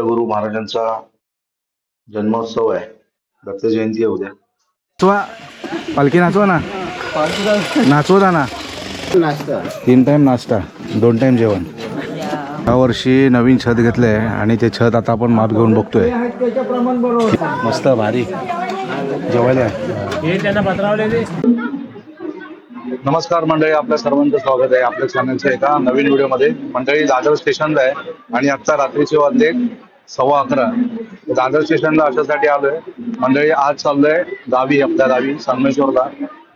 दत्तगुरू महाराजांचा जन्मोत्सव आहे. दत्त जयंती आहे उद्या. नाचवा. पालखी नाचवा ना. नाचवता ना नाश्ता तीन टाइम नाश्ता दोन टाइम जेवण. या वर्षी नवीन छत घेतलं आहे आणि ते छत आता आपण माप घेऊन बघतोय. मस्त भारी. जेवायला नमस्कार मंडळी आपल्या सर्वांचं स्वागत आहे. आपल्या चॅनलच्या एका नवीन व्हिडिओमध्ये मंडळी दादर स्टेशनला आहे आणि आत्ता रात्रीचे वाजले सव्वा अकरा. दादर स्टेशनला अशासाठी आलोय. मंडळी आज चाललोय गावी आपल्या गावी संगमेश्वरला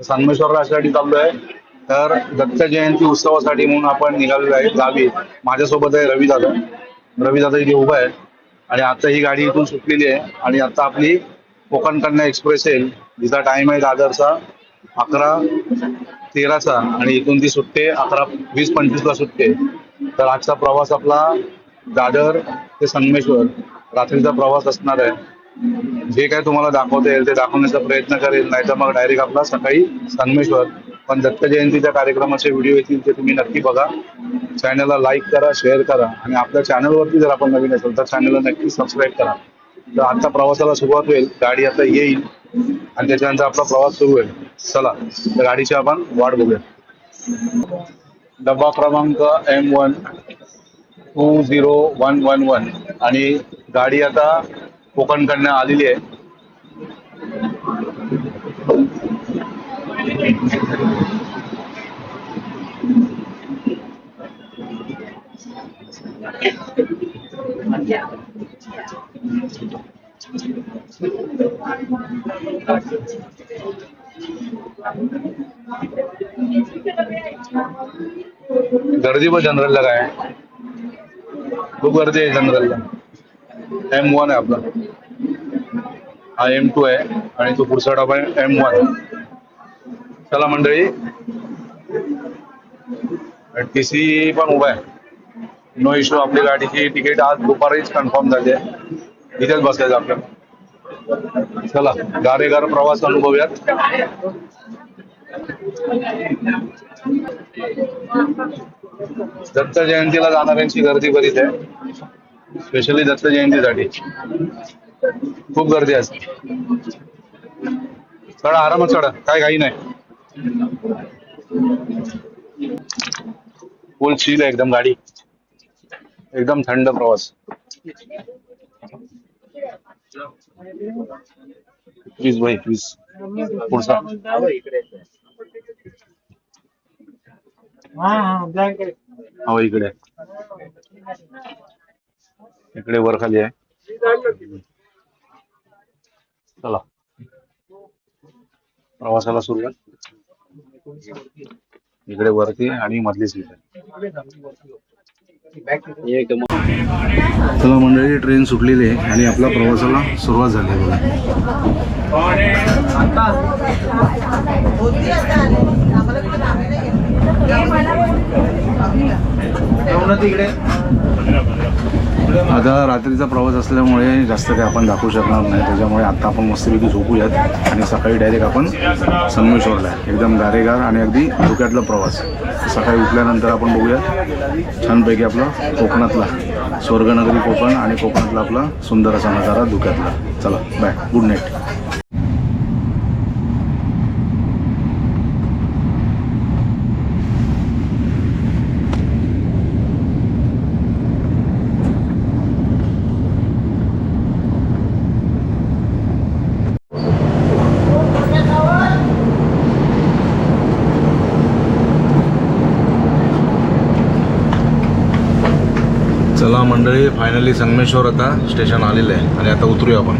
संगमेश्वरला अशासाठी चाललोय. तर दत्त जयंती उत्सवासाठी म्हणून आपण निघालेलो आहे गावी. माझ्यासोबत आहे रवी दादा. रवी दादा इथे उभा आहे. आणि आता ही गाडी इथून सुटलेली आहे. आणि आता आपली कोकण कन्या एक्सप्रेस येईल. जिचा टाइम आहे दादरचा अकरा तेराचा. आणि इथून ती सुटते अकरा वीस पंचवीसला सुटते. तर आजचा प्रवास आपला दादर ते संगमेश्वर. रात्रीचा प्रवास असणार आहे. जे काय तुम्हाला दाखवता येईल ते दाखवण्याचा प्रयत्न करेल. नाही तर मग डायरेक्ट आपला सकाळी संगमेश्वर. पण दत्त जयंतीच्या कार्यक्रमाचे व्हिडिओ येतील ते तुम्ही नक्की बघा. चॅनलला लाईक करा शेअर करा आणि आपल्या चॅनलवरती जर आपण नवीन असेल तर चॅनलला नक्की सबस्क्राईब करा. तर आता प्रवासाला सुरुवात होईल. गाडी आता येईल आणि त्याच्यानंतर आपला प्रवास सुरू होईल. चला तर गाडीची आपण वाट बघूया. डबा क्रमांक M one two zero one one one आणि गाडी आता कोकणकडनं आलेली आहे. गर्दी पण जनरलला काय? खूप गर्दी आहे जनरलला एम वन आहे आपला. हा एम टू आहे आणि तो पुढचा डबा आहे एम वन चला मंडळी. टी सी पण उभा आहे. नो इश्यू आपली गाडीची तिकीट आज दुपारीच कन्फर्म झाली आहे. इथेच बसायचं आपल्याला चला गारेगार प्रवास अनुभवूयात. दत्त जयंतीला जाणाऱ्यांची गर्दी बरीच आहे. स्पेशली दत्त जयंतीसाठी. खूप गर्दी असते. चढा आरामात चढा. काय काही नाही. फुल शील आहे एकदम गाडी. एकदम थंड प्रवास. प्लीज भाई प्लीज पुढचा. हो इकडे. इकडे वर खाली आहे. चला. प्रवासाला सुरुवात. इकडे वरती आणि मधली सीट आहे. चला मंडळी ट्रेन सुटलेली आहे आणि आपल्या प्रवासाला सुरुवात झाली आहे आता रात्रीचा प्रवास असल्यामुळे जास्त काही आपण दाखवू शकणार नाही. त्याच्यामुळे आता आपण मस्तपैकी झोपूयात आणि सकाळी डायरेक्ट आपण संगमेश्वरला आहे. एकदम गारेगार आणि अगदी धुक्यातला प्रवास. सकाळी उठल्यानंतर आपण बघूया छानपैकी आपला कोकणातला स्वर्गनगरी कोकण आणि कोकणातला आपला सुंदर असा नजारा धुक्यातला. चला बाय गुड नाईट चला मंडळी फायनली संगमेश्वर आता स्टेशन आलेलं आहे. आणि आता उतरूया आपण.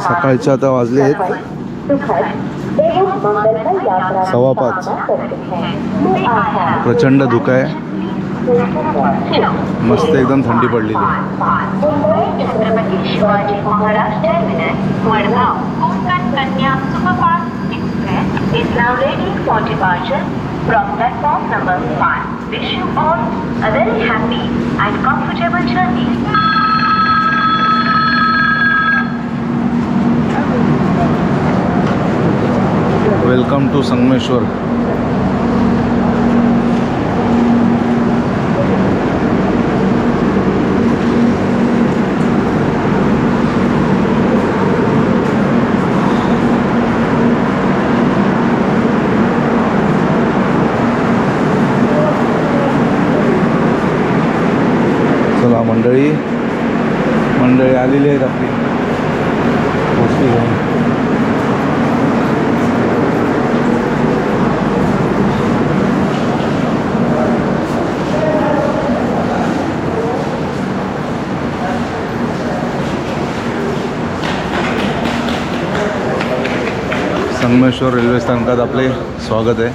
सकाळचे आता वाजले आहेत. सव्वा पाच. प्रचंड धुका आहे. मस्त एकदम थंडी पडलेली. is now ready for departure from platform number 5. Wish you all a very happy and comfortable journey. Welcome to Sangmeshwar. मंडळी मंडळी आलेली आहेत आपली. गोष्टी घेऊन. संगमेश्वर रेल्वे स्थानकात आपले स्वागत आहे.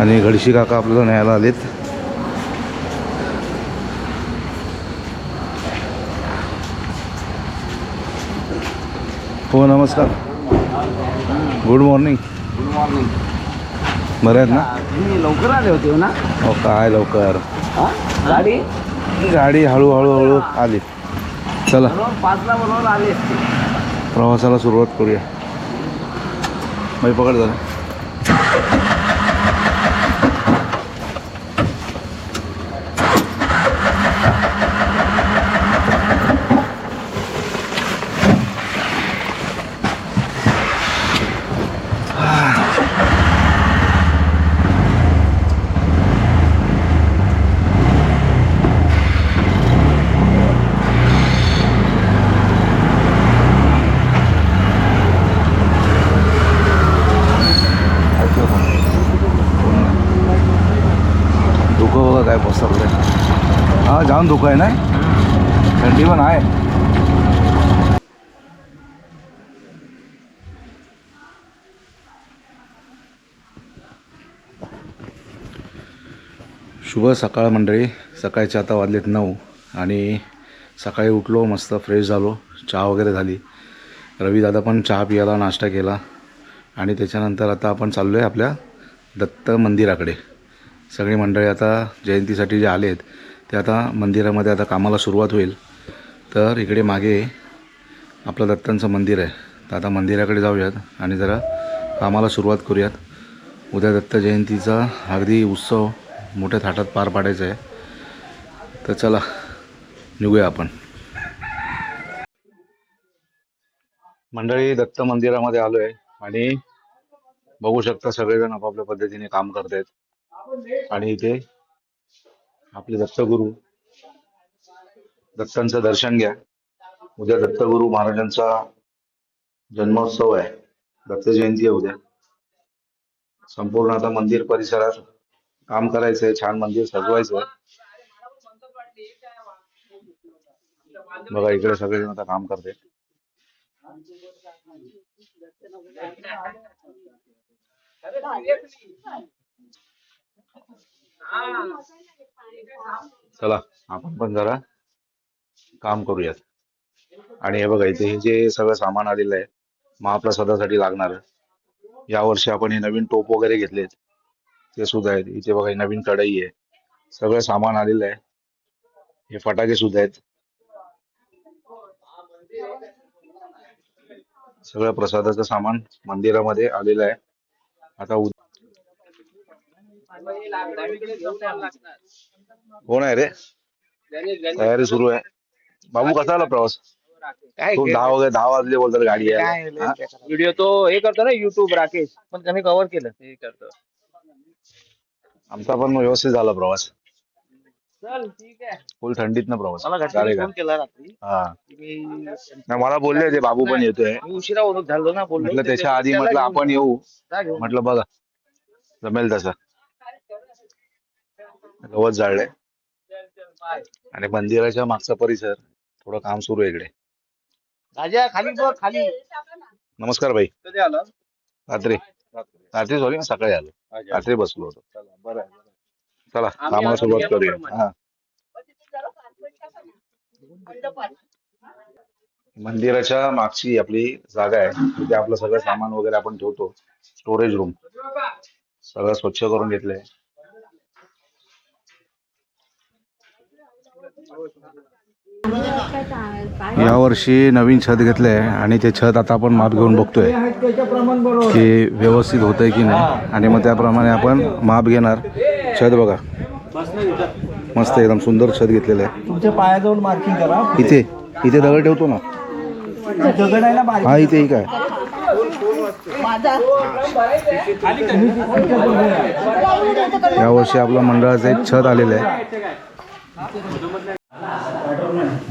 आणि घडशी काका आपल्याला न्यायला आलेत. हो नमस्कार. गुड मॉर्निंग गुड मॉर्निंग बरे आहेत ना? तुम्ही लवकर आले होते हो ना? हो काय लवकर? हा? गाडी? गाडी हळूहळू हळू आली. चला. बरोबर पाचला बरोबर आले प्रवासाला सुरुवात करूया. बाई पकड झालं धुकं बघा काय छान हा धुकं आहे ना? थंडी पण आहे. शुभ सकाळ मंडळी. सकाळचे आता वाजलेत नऊ आणि सकाळी उठलो मस्त फ्रेश झालो. चहा वगैरे झाली. रवीदादा पण चहा पियाला नाश्ता केला. आणि त्याच्यानंतर आता आपण चाललो आहे आपल्या दत्त मंदिराकडे. सगळी मंडळी आता जयंतीसाठी जे आले आहेत ते आता मंदिरामध्ये आता कामाला सुरुवात होईल. तर इकडे मागे आपलं दत्तांचं मंदिर आहे. तर आता मंदिराकडे जाऊयात आणि जरा कामाला सुरुवात करूयात. उद्या दत्त जयंतीचा अगदी उत्सव मोठ्या थाटात पार पाडायचा आहे. तर चला निघूया आपण. मंडळी दत्त मंदिरामध्ये आलो आहे आणि बघू शकता सगळेजण आपापल्या पद्धतीने काम करत आहेत आणि इथे आपले दत्तगुरु. दत्तांचं दर्शन घ्या. उद्या दत्तगुरू महाराजांचा जन्मोत्सव आहे. दत्त जयंती आहे उद्या. संपूर्ण आता मंदिर परिसरात काम करायचंय छान मंदिर सजवायचंय. बघा इकडे सगळेजण आता काम करते. चला आपण पण जरा काम करूयात. आणि हे बघा इथे हे जे सगळं सामान आलेलं आहे महाप्रसादासाठी लागणार यावर्षी आपण हे नवीन टोप वगैरे घेतलेत. ते सुद्धा आहेत. इथे बघा नवीन कढई आहे. सगळं सामान आलेलं आहे. हे फटाके सुद्धा आहेत. सगळं प्रसादाचं सामान मंदिरामध्ये आलेलं आहे. आता कोण आहे रे? तयारी सुरू आहे. बाबू कसा आला प्रवास? खूप दहा वगैरे दहा वाजले बोलतात गाडी आहे हा? व्हिडिओ तो हे करतो ना युट्यूब राकेश. पण त्याने कव्हर केलं. हे करतो. आमचा पण व्यवस्थित झाला प्रवास. चल ठीक आहे. फुल थंडीत ना प्रवास. मला? फोन केला रात्री. हा. की मी नाही, मला बोलले ते बाबू पण येतोय. मी उशिरा होत झालो ना बोललो म्हटलं त्याच्या आधी म्हटलं आपण येऊ. म्हटलं बघा. जमेल तसं. गवत जाळलंय. आणि मंदिराच्या मागचा परिसर थोडं काम सुरू आहे इकडे. राजा खाली बघ खाली. नमस्कार भाई कधी आला रात्री. रात्री सॉरी सकाळी आलो. रात्री बसलो होतो. चला कामाला सुरुवात करूया. हा. मंदिराच्या मागची आपली जागा आहे. तिथे आपलं सगळं सामान वगैरे आपण ठेवतो. स्टोरेज रूम सगळं स्वच्छ करून घेतलंय. यावर्षी नवीन छत घेतलंय आणि ते छत आता आपण माप घेऊन बघतोय की व्यवस्थित होतंय की नाही. आणि मग त्याप्रमाणे आपण माप घेणार. छत बघा. मस्त एकदम सुंदर छत घेतलेलं आहे. तुमच्या मार्किंग करा. इथे इथे दगड ठेवतो ना. दगड आहे ना हा इथे आहे यावर्षी आपलं मंडळाचं एक छत आलेलं आहे.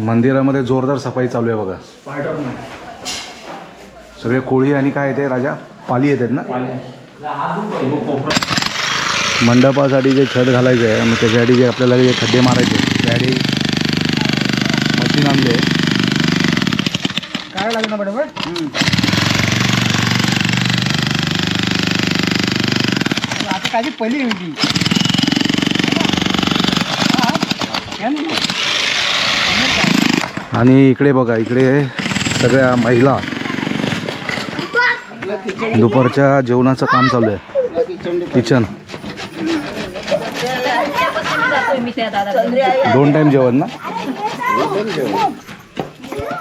मंदिरामध्ये जोरदार सफाई चालू आहे बघा. सगळे कोळी आणि काय येते राजा? पाली येतात ना? मंडपासाठी जे छत घालायचं आहे मग त्याच्यासाठी जे आपल्याला जे खड्डे मारायचे त्यासाठी मशीन आणले काय लागणार मॅडम आता काही पहिली होती. आणि इकडे बघा इकडे सगळ्या महिला दुपारच्या जेवणाचं काम चालू आहे. किचन दोन टाइम जेवण ना?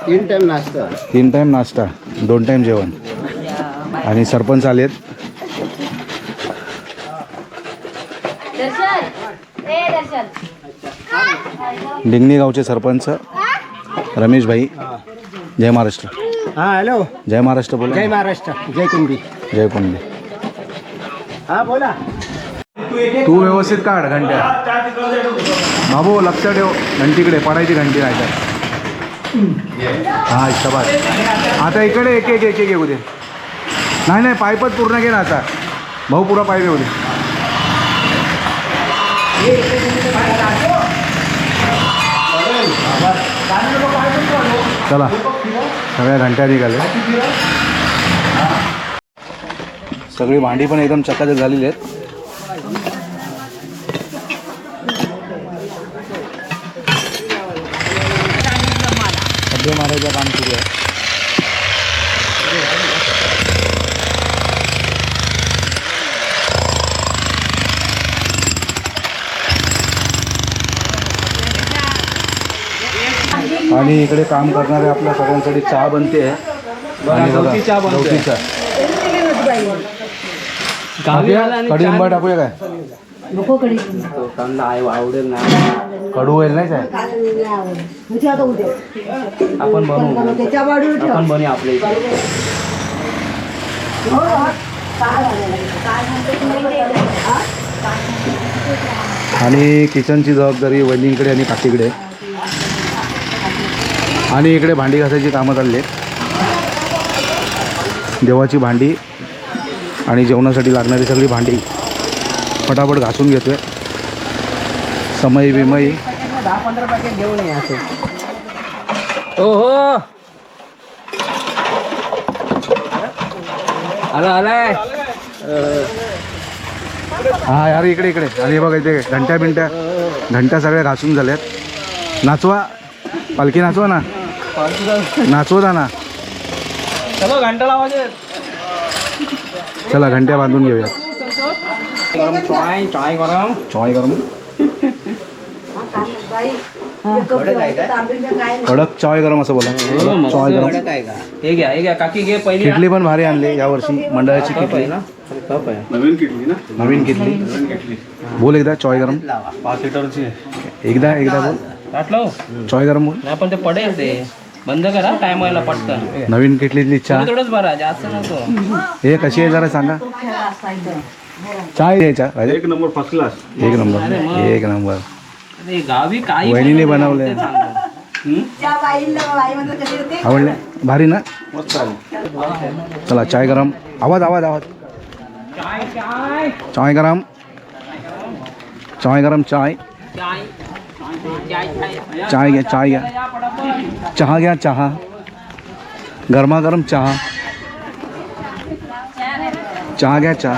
तीन टाइम नाश्ता. तीन टाइम नाश्ता दोन टाइम जेवण. आणि सरपंच आलेत. दर्शन. दर्शन. डिंगणी गावचे सरपंच रमेश भाई जय महाराष्ट्र. हा हॅलो जय महाराष्ट्र बोला. जय महाराष्ट्र. जय कुंभी. जय पुंडे हा बोला. तू व्यवस्थित काढ घंट्या. बाबू लक्ष ठेव. घंटीकडे पडायची घंटी नाही तर. हा शाबास. आता इकडे एक एक एक एक येऊ दे नाही नाही पाईपच पूर्ण घे ना आता. भाऊ पुरा पाईप येऊ चला सगळ्या घंट्या निघाले. सगळी भांडी पण एकदम चकाचक झालेली आहेत. आणि इकडे काम करणारे आपल्या सगळ्यांसाठी चहा बनते. आणि बघा, गवती चहा टाकूया? कडुलिंबा टाकूया काय? आवडेल ना. कडू होईल नाही काय आपण बनवू. आपण बनवू. आपल्या इथे आणि किचनची जबाबदारी वहिनींकडे आणि काकीकडे. आहे. आणि इकडे भांडी घासायची कामं चालली आहेत. देवाची भांडी आणि जेवणासाठी लागणारी सगळी भांडी फटाफट घासून घेतोय. समय बिमई दहा पंधरा पॅकेट घेऊन या असे हो हो आला. आलाय हा यार इकडे इकडे. आणि बघा इथे घंट्या बिंट्या घंट्या सगळ्या घासून झाल्यात. नाचवा. पालखी नाचवा ना. नाचवता ना. चलो घंटा लावायचे. चला घंट्या बांधून घेऊया. गरम चाय चाय गरम. चॉय गरम. कडक चॉय गरम असं बोला. चॉय गरम. हे घ्या हे घ्या. काकी घे पहिली किटली पण भारी आणली यावर्षी मंडळाची किटली. कप आहे. नवीन किटली बोल एकदा चॉय गरम. पाच लिटरची एकदा एकदा बोल. चॉय गरम बोल. नाही पण ते पडेल ते. बंद करा टाइम व्हायला पटकन. नवीन किटलीतली चहा. थोडंच बरा जास्त नको. हे कशी आहे जरा सांगा. चाय द्यायचा राजा? एक नंबर फर्स्ट क्लास एक नंबर. एक नंबर. अरे गावी काही वहिनीने बनवले आवडले भारी ना? चला चाय गरम. आवाज आवाज आवाज. चाय गरम. चाय गरम चाय. चाय गया चाय गया। चाह गया चाह। गरमागरम चहा चाह। चहा घ्या चहा।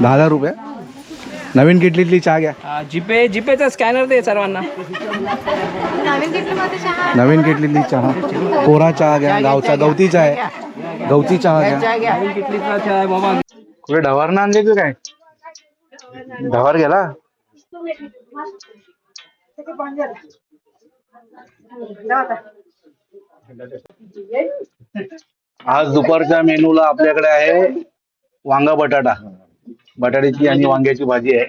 दहा हज़ार रुपये। नवीन किटलीतली चहा घ्या हा, जीपे जीपेचा स्कॅनर दे सर्वांना। नवीन किटलीतली चहा कोरा चहा घ्या गावचा गवती चहा आहे। गवती चहा घ्या कुठे ढवार आणले की काय? ढवार गेला? आज दुपारच्या मेनूला आपल्याकडे आहे वांगा बटाटा. बटाट्याची आणि वांग्याची भाजी आहे.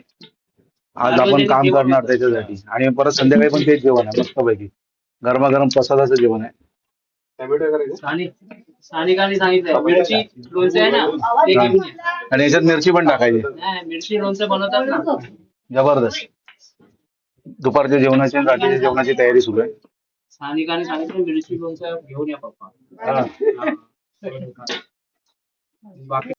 आज आपण काम करणार त्याच्यासाठी. आणि परत संध्याकाळी पण तेच जेवण आहे मस्तपैकी. गरमागरम प्रसादाचं जेवण आहे. आणि याच्यात मिरची पण टाकायची. मिरची लोणचं बनवतात ना? जबरदस्त. दुपारच्या जेवणाची आणि रात्रीच्या जेवणाची तयारी सुरू आहे. स्थानिकांनी सांगितलं मिरची लोणचं घेऊन या पप्पा. हा. बाकी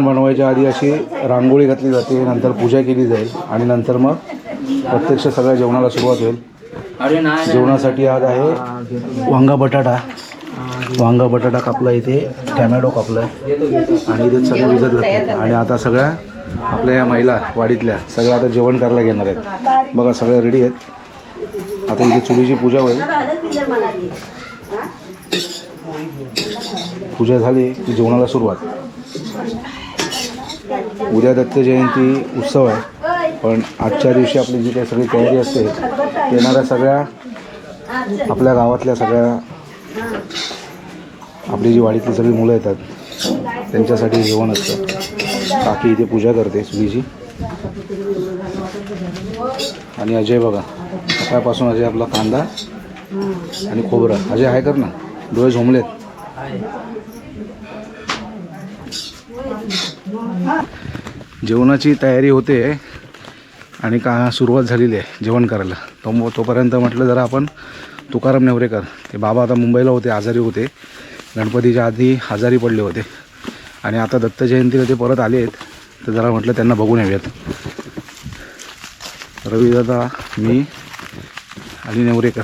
जेवण बनवायच्या आधी अशी रांगोळी घातली जाते नंतर पूजा केली जाईल आणि नंतर मग प्रत्यक्ष सगळ्या जेवणाला सुरुवात होईल. जेवणासाठी आज आहे वांगा बटाटा. वांगा बटाटा कापला इथे टॅमॅटो कापला आणि इथे सगळं विजत घातलं आणि आता सगळ्या आपल्या या महिला वाडीतल्या सगळ्या आता जेवण करायला घेणार आहेत. बघा सगळ्या रेडी आहेत. आता इथे चुलीची पूजा होईल. पूजा झाली की जेवणाला सुरुवात. उद्या दत्त जयंती उत्सव आहे पण आजच्या दिवशी आपली जी काही सगळी तयारी असते येणाऱ्या सगळ्या आपल्या गावातल्या सगळ्या आपली जी वाडीतली सगळी मुलं येतात त्यांच्यासाठी जेवण असतं. काकी इथे पूजा करते सुधीची. आणि अजय बघा सकाळपासून अजय आपला कांदा आणि खोबरं. अजय आहे कर ना? डोळे झोमलेत जेवणाची तयारी होते आणि का सुरुवात झालेली आहे जेवण करायला. तो मग तोपर्यंत म्हटलं जरा आपण तुकाराम नेवरेकर ते बाबा आता मुंबईला होते आजारी होते. गणपतीच्या आधी आजारी पडले होते. आणि आता दत्त जयंतीला ते परत आले आहेत तर जरा म्हटलं त्यांना बघून येऊयात. रविदादा मी आणि नेवरेकर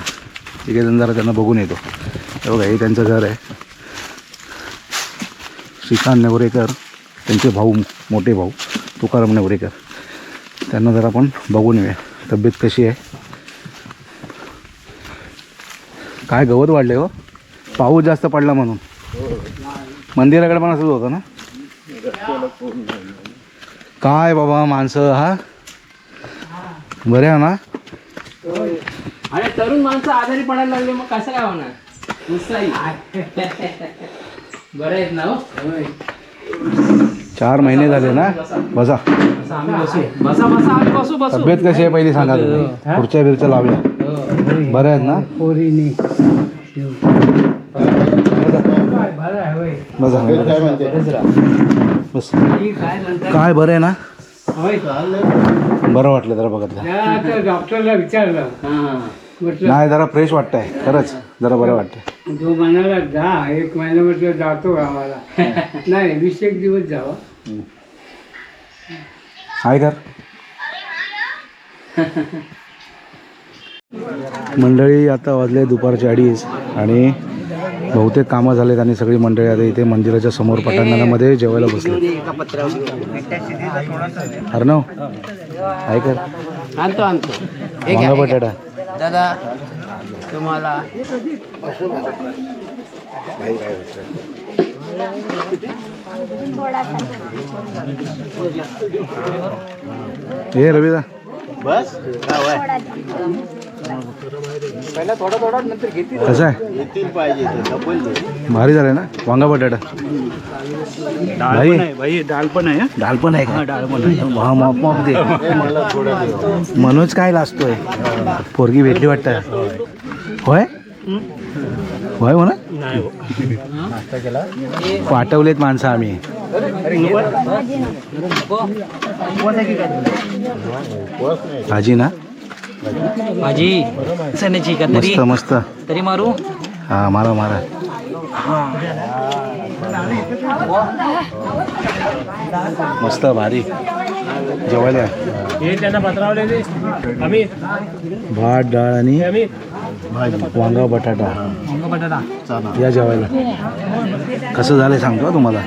तिघेजण जरा त्यांना बघून येतो. हे बघा हे त्यांचं घर आहे. श्रीकांत नेवरेकर त्यांचे भाऊ मोठे भाऊ तुकाराम नेवरेकर. त्यांना जरा आपण बघून येऊया. तब्येत कशी आहे? काय गवत वाढले हो? पाऊस जास्त पडला म्हणून. मंदिराकडे पण असंच होतं ना? काय बाबा माणसं हा? बरे आहे ना? आणि तरुण माणसं आजारी पडायला लागले मग कसं काय होणार? उत्साही बरं आहेत ना हो? चार महिने झाले ना? बसा. आम्ही बसू बसा बसा आम्ही बसू बसू तब्येत कशी आहे पहिली सांगा तुम्ही? खुर्च्या बिरच्या लावल्या. बरं आहेत ना? बसा. बस. काय बरं आहे ना? बरं वाटलं जरा बघितलं डॉक्टरला विचारलं. नाही जरा फ्रेश वाटतंय. खरंच जरा बरं वाटतंय. तो म्हणाला जा एक महिना म्हटलं जातो गावाला. नाही वीस एक दिवस जावा. हाय कर मंडळी आता वाजले दुपारचे अडीच आणि बहुतेक कामं झालेत आणि सगळी मंडळी आता इथे मंदिराच्या समोर पटांगणामध्ये जेवायला बसले अर्णव हाय कर आणतो आणतो. वांगा बटाटा. दादा तुम्हाला हे रविदा पहिला थोडा थोडा नंतर घेतील. कसं आहे? भारी झालं ना? वांगा बटाटा. भाई. भाई डाल पण आहे डाळ पण आहे का? डाळ पण आहे. हा मॉप मॉप दे. मनोज काय लाजतोय? पोरगी भेटली वाटतं. होय? होय म्हणा. पाठवलेत माणसं आम्ही. भाजी ना? चण्याची का तरी मस्त मस्त. तरी मारू? हा मारा मारा. मस्त भारी. जेवायला. हे भात डाळ आणि आम्ही वांगा बटाटा. बटाटा या जेवायला. कसं झालंय सांगतो तुम्हाला.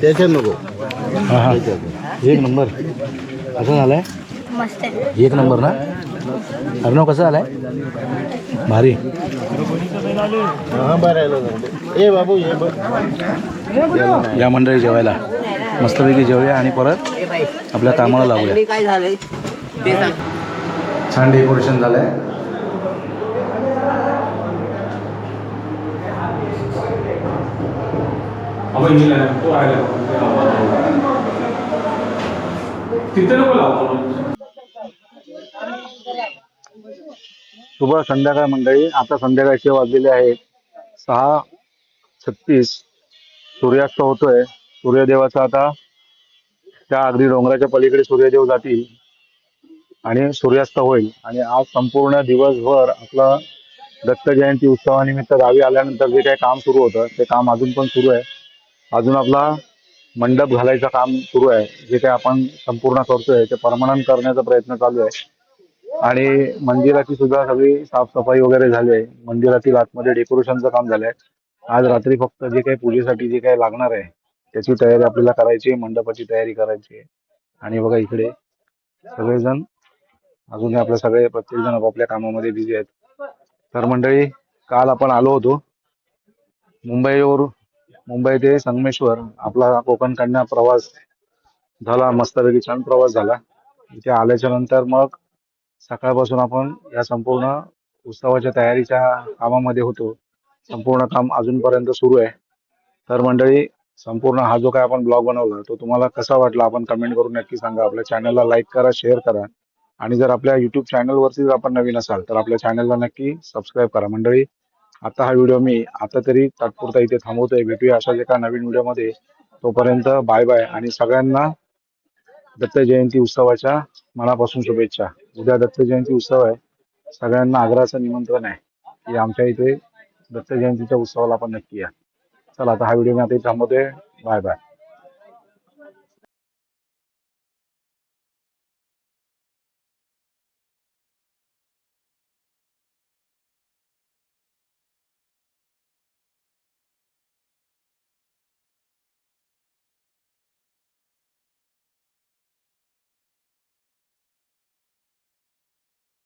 त्याच्यात नको. हा हा. एक नंबर. कसं झालंय? एक नंबर ना? अर्णव कसं झालंय? भारी. हा ए बाबू ये मंडळी जेवायला. मस्तपैकी जेवूया आणि परत आपल्या कामाला लागूया. काय झालंय? ते सांग. छान डेकोरेशन झालं आहे तिथे नको लावतो शुभ संध्याकाळ मंडळी. आता संध्याकाळचे वाजलेले आहे सहा छत्तीस. सूर्यास्त होतोय. सूर्यदेवाचा आता त्या अगदी डोंगराच्या पलीकडे सूर्यदेव जातील आणि सूर्यास्त होईल. आणि आज संपूर्ण दिवसभर आपला दत्त जयंती उत्सवानिमित्त गावी आल्यानंतर जे काही काम सुरू होतं ते काम अजून पण सुरू आहे. अजून आपला मंडप घालायचं काम सुरू आहे. जे काही आपण संपूर्ण करतोय ते परमनंट करण्याचा प्रयत्न चालू आहे. आणि मंदिराची सुद्धा सगळी साफसफाई वगैरे झाली आहे. मंदिरातील आतमध्ये डेकोरेशनचं काम झालंय. आज रात्री फक्त जे काही पूजेसाठी जे काही लागणार आहे त्याची तयारी आपल्याला करायची आहे. मंडपाची तयारी करायची आहे. आणि बघा इकडे सगळेजण अजूनही आपले सगळे प्रत्येक जण आपापल्या कामामध्ये बिझी आहेत. तर मंडळी काल आपण आलो होतो. मुंबईवर मुंबई ते संगमेश्वर आपला कोकण कन्या प्रवास झाला मस्तपैकी छान प्रवास झाला. इथे आल्याच्यानंतर मग सकाळपासून आपण या संपूर्ण उत्सवाच्या तयारीच्या कामामध्ये होतो. संपूर्ण काम अजूनपर्यंत सुरू आहे. तर मंडळी संपूर्ण हा जो काय आपण ब्लॉग बनवला तो तुम्हाला कसा वाटला आपण कमेंट करून नक्की सांगा. आपल्या चॅनलला लाईक करा शेअर करा. आणि जर आपल्या युट्यूब चॅनलवरती जर आपण नवीन असाल तर आपल्या चॅनलला नक्की सबस्क्राईब करा. मंडळी आता हा व्हिडिओ मी आता तरी तात्पुरता इथे थांबवतोय. भेटूया अशाच एका नवीन व्हिडिओमध्ये तोपर्यंत बाय बाय आणि सगळ्यांना दत्त जयंती उत्सवाच्या मनापासून शुभेच्छा. उद्या दत्त जयंती उत्सव आहे. सगळ्यांना आग्रहाचं निमंत्रण आहे की आमच्या इथे दत्त जयंतीच्या उत्सवाला आपण नक्की या. चला आता हा व्हिडिओ मी आता इथे थांबवतोय. Bye bye